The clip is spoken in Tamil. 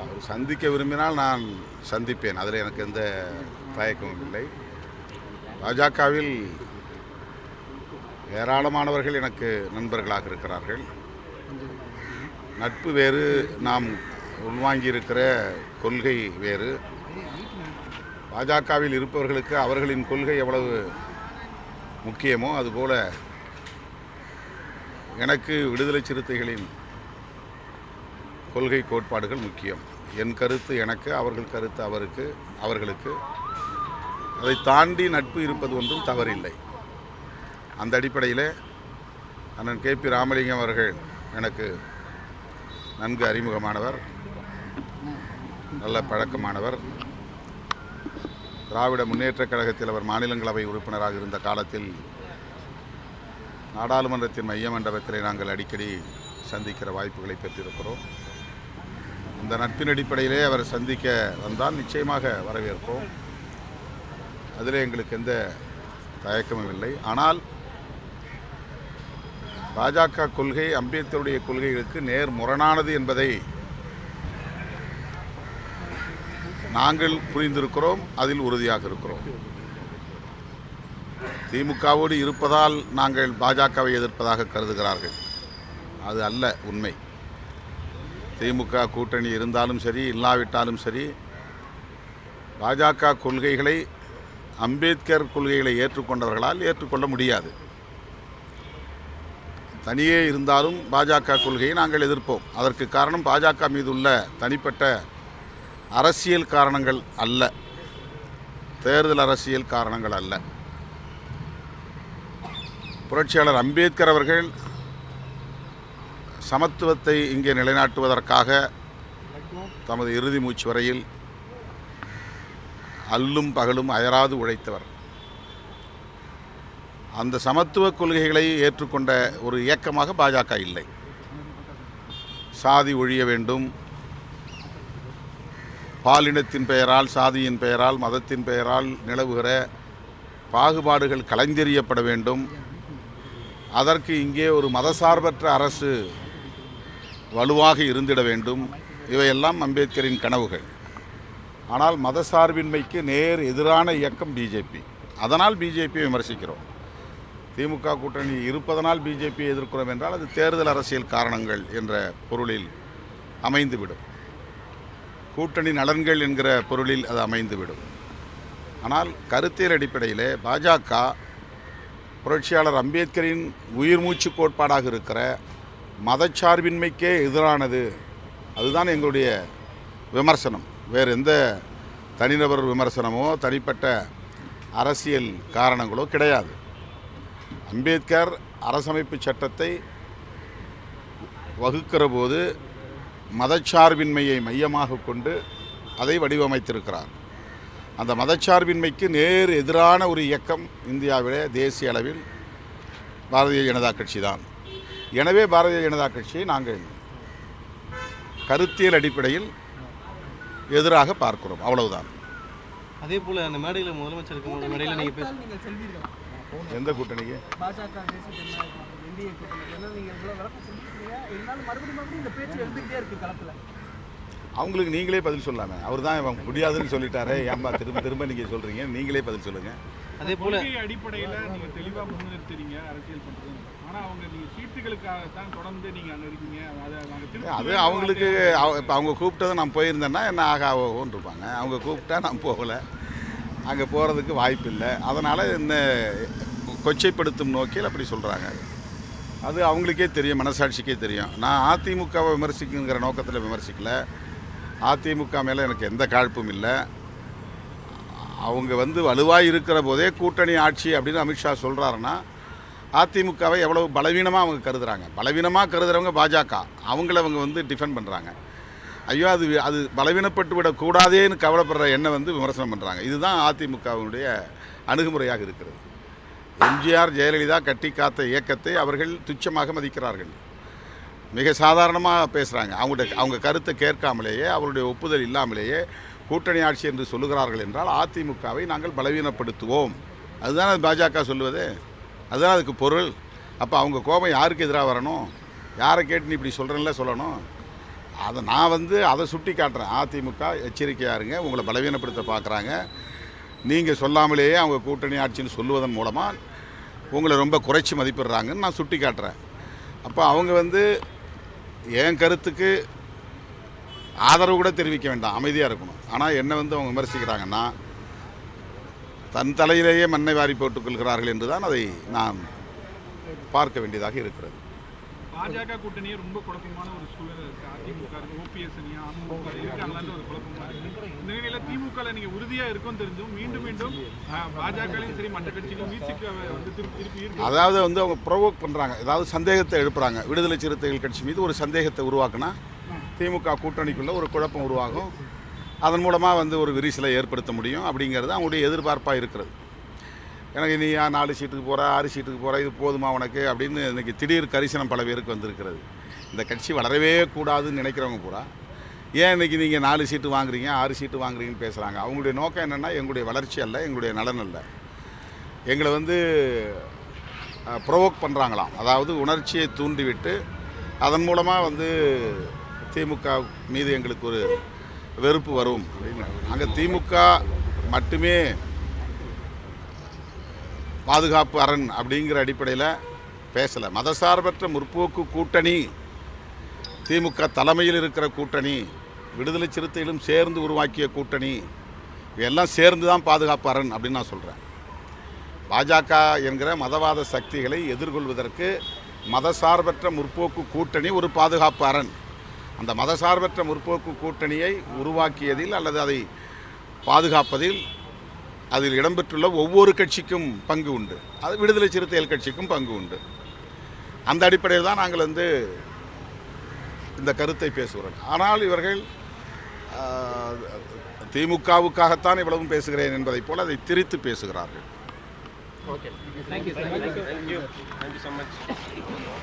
அவர் சந்திக்க விரும்பினால் நான் சந்திப்பேன். அதில் எனக்கு எந்த தயக்கமும் இல்லை. பாஜகவில் ஏராளமானவர்கள் எனக்கு நண்பர்களாக இருக்கிறார்கள். நட்பு வேறு நாம் உள்வாங்கியிருக்கிற கொள்கை வேறு. பாஜகவில் இருப்பவர்களுக்கு அவர்களின் கொள்கை எவ்வளவு முக்கியமோ அதுபோல எனக்கு விடுதலை சிறுத்தைகளின் கொள்கை கோட்பாடுகள் முக்கியம். என் கருத்து எனக்கு அவர்கள் கருத்து அவருக்கு அவர்களுக்கு. அதை தாண்டி நட்பு இருப்பது ஒன்றும் தவறில்லை. அந்த அடிப்படையில் அண்ணன் கே பி ராமலிங்கம் அவர்கள் எனக்கு நன்கு அறிமுகமானவர் நல்ல பழக்கமானவர். திராவிட முன்னேற்றக் கழகத்தில் அவர் மாநிலங்களவை உறுப்பினராக இருந்த காலத்தில் நாடாளுமன்றத்தின் மைய மண்டபத்திலே நாங்கள் அடிக்கடி சந்திக்கிற வாய்ப்புகளை பெற்றிருக்கிறோம். இந்த நட்பின் அடிப்படையிலே அவர் சந்திக்க வந்தால் நிச்சயமாக வரவேற்போம் அதில் எங்களுக்கு எந்த தயக்கமும் இல்லை. ஆனால் பாஜக கொள்கை அம்பேத்கருடைய கொள்கைகளுக்கு நேர் முரணானது என்பதை நாங்கள் புரிந்திருக்கிறோம் அதில் உறுதியாக இருக்கிறோம். திமுகவோடு இருப்பதால் நாங்கள் பாஜகவை எதிர்ப்பதாக கருதுகிறார்கள். அது அல்ல உண்மை. திமுக கூட்டணி இருந்தாலும் சரி இல்லாவிட்டாலும் சரி பாஜக கொள்கைகளை அம்பேத்கர் கொள்கைகளை ஏற்றுக்கொண்டவர்களால் ஏற்றுக்கொள்ள முடியாது. தனியே இருந்தாலும் பாஜக கொள்கையை நாங்கள் எதிர்ப்போம். அதற்கு காரணம் பாஜக மீது உள்ள தனிப்பட்ட அரசியல் காரணங்கள் அல்ல. தேர்தல் அரசியல் காரணங்கள் அல்ல. புரட்சியாளர் அம்பேத்கர் அவர்கள் சமத்துவத்தை இங்கே நிலைநாட்டுவதற்காக தமது இறுதி மூச்சு வரையில் அல்லும் பகலும் அயராது உழைத்தவர். அந்த சமத்துவ கொள்கைகளை ஏற்றுக்கொண்ட ஒரு இயக்கமாக பாஜக இல்லை. சாதி ஒழிய வேண்டும். பாலினத்தின் பெயரால் சாதியின் பெயரால் மதத்தின் பெயரால் நிலவுகிற பாகுபாடுகள் கலைந்தெறியப்பட வேண்டும். அதற்கு இங்கே ஒரு மதசார்பற்ற அரசு வலுவாக இருந்திட வேண்டும். இவையெல்லாம் அம்பேத்கரின் கனவுகள். ஆனால் மதசார்பின்மைக்கு நேர் எதிரான இயக்கம் பிஜேபி அதனால் பிஜேபியை விமர்சிக்கிறோம். திமுக கூட்டணி இருப்பதனால் பிஜேபியை எதிர்க்கிறோம் என்றால் அது தேர்தல் அரசியல் காரணங்கள் என்ற பொருளில் அமைந்துவிடும். கூட்டணி நலன்கள் என்கிற பொருளில் அது அமைந்துவிடும். ஆனால் கருத்தியல் அடிப்படையில் பாஜக புரட்சியாளர் அம்பேத்கரின் உயிர் மூச்சு கோட்பாடாக இருக்கிற மதச்சார்பின்மைக்கே எதிரானது. அதுதான் எங்களுடைய விமர்சனம். வேறு எந்த தனிநபர் விமர்சனமோ தனிப்பட்ட அரசியல் காரணங்களோ கிடையாது. அம்பேத்கர் அரசமைப்பு சட்டத்தை வகுக்கிற போது மதச்சார்பின்மையை மையமாக கொண்டு அதை வடிவமைத்திருக்கிறார். அந்த மதச்சார்பின்மைக்கு நேர் எதிரான ஒரு இயக்கம் இந்தியாவிலே தேசிய அளவில் பாரதிய ஜனதா கட்சி தான் எனவே பாரதிய ஜனதா கட்சியை நாங்கள் கருத்தியல் அடிப்படையில் எதிராக பார்க்கிறோம். அவ்வளவுதான். அதே போல அந்த மேடையில் முதலமைச்சர் மேடையில் நீங்கள் எந்த கூட்டணிக்கு? அவங்களுக்கு நீங்களே பதில் சொல்லாமே. அவர் தான் முடியாதுன்னு சொல்லிட்டாரே. ஏன்பா திரும்ப திரும்ப நீங்கள் சொல்கிறீங்க நீங்களே பதில் சொல்லுங்கள் அதே போல அடிப்படையில நீங்க தெளிவா முன்னிறுத்துறீங்க அரசியல் பண்றது ஆனா அவங்க நீங்க சீட்டுகளுக்காக தான் தொடர்ந்து நீங்க அங்க இருக்கீங்க அதை அது அவங்களுக்கு இப்போ அவங்க கூப்பிட்டதை நான் போயிருந்தேன்னா என்ன ஆக ஓன்னு இருப்பாங்க. அவங்க கூப்பிட்டா நான் போகலை. அங்கே போகிறதுக்கு வாய்ப்பு இல்லை. அதனால் என்ன கொச்சைப்படுத்தும் நோக்கில் அப்படி சொல்கிறாங்க அது அவங்களுக்கே தெரியும் மனசாட்சிக்கே தெரியும். நான் அதிமுகவை விமர்சிக்குங்கிற நோக்கத்தில் விமர்சிக்கல. அதிமுக மேலே எனக்கு எந்த காழ்ப்பும் இல்லை. அவங்க வந்து வலுவாக இருக்கிற போதே கூட்டணி ஆட்சி அப்படின்னு அமித்ஷா சொல்கிறாருன்னா அதிமுகவை எவ்வளவு பலவீனமாக அவங்க கருதுகிறாங்க பலவீனமாக கருதுகிறவங்க பாஜக. அவங்கள அவங்க வந்து டிஃபெண்ட் பண்ணுறாங்க ஐயோ அது அது பலவீனப்பட்டு விடக்கூடாதேன்னு கவலைப்படுற எண்ணம் வந்து விமர்சனம் பண்ணுறாங்க இதுதான் அதிமுகவினுடைய அணுகுமுறையாக இருக்கிறது. எம்ஜிஆர் ஜெயலலிதா கட்டி காத்த இயக்கத்தை அவர்கள் துச்சமாக மதிக்கிறார்கள். மிக சாதாரணமாக பேசுகிறாங்க அவங்களுடைய அவங்க கருத்தை கேட்காமலேயே அவருடைய ஒப்புதல் இல்லாமலேயே கூட்டணி ஆட்சி என்று சொல்லுகிறார்கள் என்றால் அதிமுகவை நாங்கள் பலவீனப்படுத்துவோம். அதுதான் பாஜக சொல்லுவது. அதுதான் அதுக்கு பொருள். அப்போ அவங்க கோபம் யாருக்கு எதிராக வரணும்? யாரை கேட்டு நீ இப்படி சொல்கிறேன்ல சொல்லணும்? அதை நான் வந்து அதை சுட்டி காட்டுறேன். அதிமுக எச்சரிக்கையாக இருங்க. உங்களை பலவீனப்படுத்த பார்க்குறாங்க நீங்கள் சொல்லாமலேயே அவங்க கூட்டணி ஆட்சின்னு சொல்லுவதன் மூலமாக உங்களை ரொம்ப குறைச்சி மதிப்பிடுறாங்கன்னு நான் சுட்டி காட்டுறேன். அப்போ அவங்க வந்து என் கருத்துக்கு ஆதரவு கூட தெரிவிக்க வேண்டாம். அமைதியாக இருக்கணும். ஆனால் என்னை வந்து அவங்க விமர்சிக்கிறாங்கன்னா தன் தலையிலேயே மண்ணை வாரி போட்டுக் கொள்கிறார்கள் என்று தான் அதை நான் பார்க்க வேண்டியதாக இருக்கிறது. பாஜக கூட்டணியே ரொம்ப குழப்பமான ஒரு சூழல் இருக்கு. அதிமுக இருக்கு ஓபிஎஸ் அணியா அதிமுக இருக்காங்களான்னு ஒரு குழப்பமா இருக்கு. இந்த நிலையில திமுக நீங்க உறுதியா இருக்கும் தெரிஞ்சும் மீண்டும் மீண்டும் பாஜகலையும் சரி மற்ற கட்சிகளும் வந்து திருப்பி அதாவது வந்து அவங்க ப்ரொவோக் பண்ணுறாங்க ஏதாவது சந்தேகத்தை எழுப்புறாங்க. விடுதலை சிறுத்தைகள் கட்சி மீது ஒரு சந்தேகத்தை உருவாக்குனா திமுக கூட்டணிக்குள்ளே ஒரு குழப்பம் உருவாகும். அதன் மூலமாக வந்து ஒரு விரிசலை ஏற்படுத்த முடியும் அப்படிங்கிறது அவங்களுடைய எதிர்பார்ப்பாக இருக்கிறது. எனக்கு நீ ஏன் நாலு சீட்டுக்கு போகிற ஆறு சீட்டுக்கு போகிற இது போதுமா உனக்கு அப்படின்னு இன்றைக்கி திடீர் கரிசனம் பல பேருக்கு வந்திருக்கிறது. இந்த கட்சி வளரவே கூடாதுன்னு நினைக்கிறவங்க பூரா. ஏன் இன்றைக்கி நீங்கள் நாலு சீட்டு வாங்குறீங்க ஆறு சீட்டு வாங்குறீங்கன்னு பேசுகிறாங்க அவங்களுடைய நோக்கம் என்னென்னா எங்களுடைய வளர்ச்சி அல்ல எங்களுடைய நலன் அல்ல. எங்களை வந்து ப்ரொவோக் பண்ணுறாங்களாம் அதாவது உணர்ச்சியை தூண்டிவிட்டு அதன் மூலமாக வந்து திமுக மீது எங்களுக்கு ஒரு வெறுப்பு வரும் அப்படின்னு. அங்கே திமுக மட்டுமே பாதுகாப்பு அரண் அப்படிங்கிற அடிப்படையில் பேசலை. மதசார்பற்ற முற்போக்கு கூட்டணி திமுக தலைமையில் இருக்கிற கூட்டணி விடுதலை சிறுத்தைகளும் சேர்ந்து உருவாக்கிய கூட்டணி எல்லாம் சேர்ந்து தான் பாதுகாப்பு அரண் அப்படின்னு நான் சொல்கிறேன் பாஜக என்கிற மதவாத சக்திகளை எதிர்கொள்வதற்கு மதசார்பற்ற முற்போக்கு கூட்டணி ஒரு பாதுகாப்பு அரண். அந்த மதசார்பற்ற முற்போக்கு கூட்டணியை உருவாக்கியதில் அல்லது அதை பாதுகாப்பதில் அதில் இடம்பெற்றுள்ள ஒவ்வொரு கட்சிக்கும் பங்கு உண்டு. அது விடுதலை சிறுத்தைகள் கட்சிக்கும் பங்கு உண்டு. அந்த அடிப்படையில் தான் நாங்கள் வந்து இந்த கருத்தை பேசுகிறோம். ஆனால் இவர்கள் திமுகவுக்காகத்தான் இவ்வளவும் பேசுகிறேன் என்பதைப் போல அதை திரித்து பேசுகிறார்கள். Thank you sir thank you